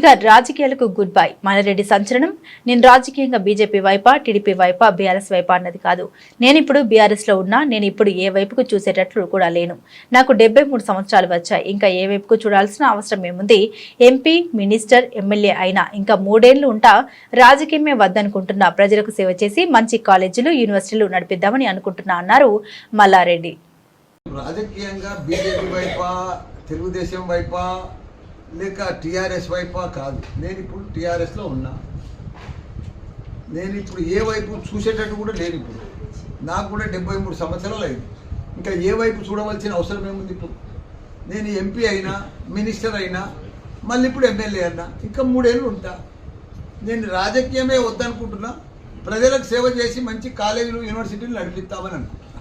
ఇక రాజకీయాలకు good bye. Malreddy సంచలనం. నేను రాజకీయంగా బీజేపీ వైపా టీడీపీ వైపా బీఆర్ఎస్ వైపా అన్నది కాదు. నేను ఇప్పుడు బీఆర్ఎస్లో ఉన్నా నేను ఇప్పుడు ఏ వైపుకు చూసేటట్లు కూడా లేను. నాకు డెబ్బై మూడు సంవత్సరాలు వచ్చాయి. ఇంకా ఏ వైపుకు చూడాల్సిన అవసరం ఏముంది? ఎంపీ మినిస్టర్ ఎమ్మెల్యే అయినా ఇంకా మూడేళ్ళు ఉంటా రాజకీయమే వద్దనుకుంటున్నా. ప్రజలకు సేవ చేసి మంచి కాలేజీలు యూనివర్సిటీలు నడిపిద్దామని అనుకుంటున్నా అన్నారు మల్లారెడ్డి. రాజకీయంగా బీజేపీ వైపా తెలుగుదేశం వైపా లేక టీఆర్ఎస్ వైపా కాదు. నేను ఇప్పుడు టీఆర్ఎస్లో ఉన్నా. నేను ఇప్పుడు ఏ వైపు చూసేటట్టు కూడా లేను ఇప్పుడు నాకు కూడా డెబ్బై మూడు సంవత్సరాలు అయింది. ఇంకా ఏ వైపు చూడవలసిన అవసరం ఏముంది ఇప్పుడు? నేను ఎంపీ అయినా మినిస్టర్ అయినా మళ్ళీ ఇప్పుడు ఎమ్మెల్యే అన్నా ఇంకా మూడేళ్ళు ఉంటా. నేను రాజకీయమే వద్దనుకుంటున్నా. ప్రజలకు సేవ చేసి మంచి కాలేజీలు యూనివర్సిటీలు నడిపిస్తామని అనుకుంటున్నా.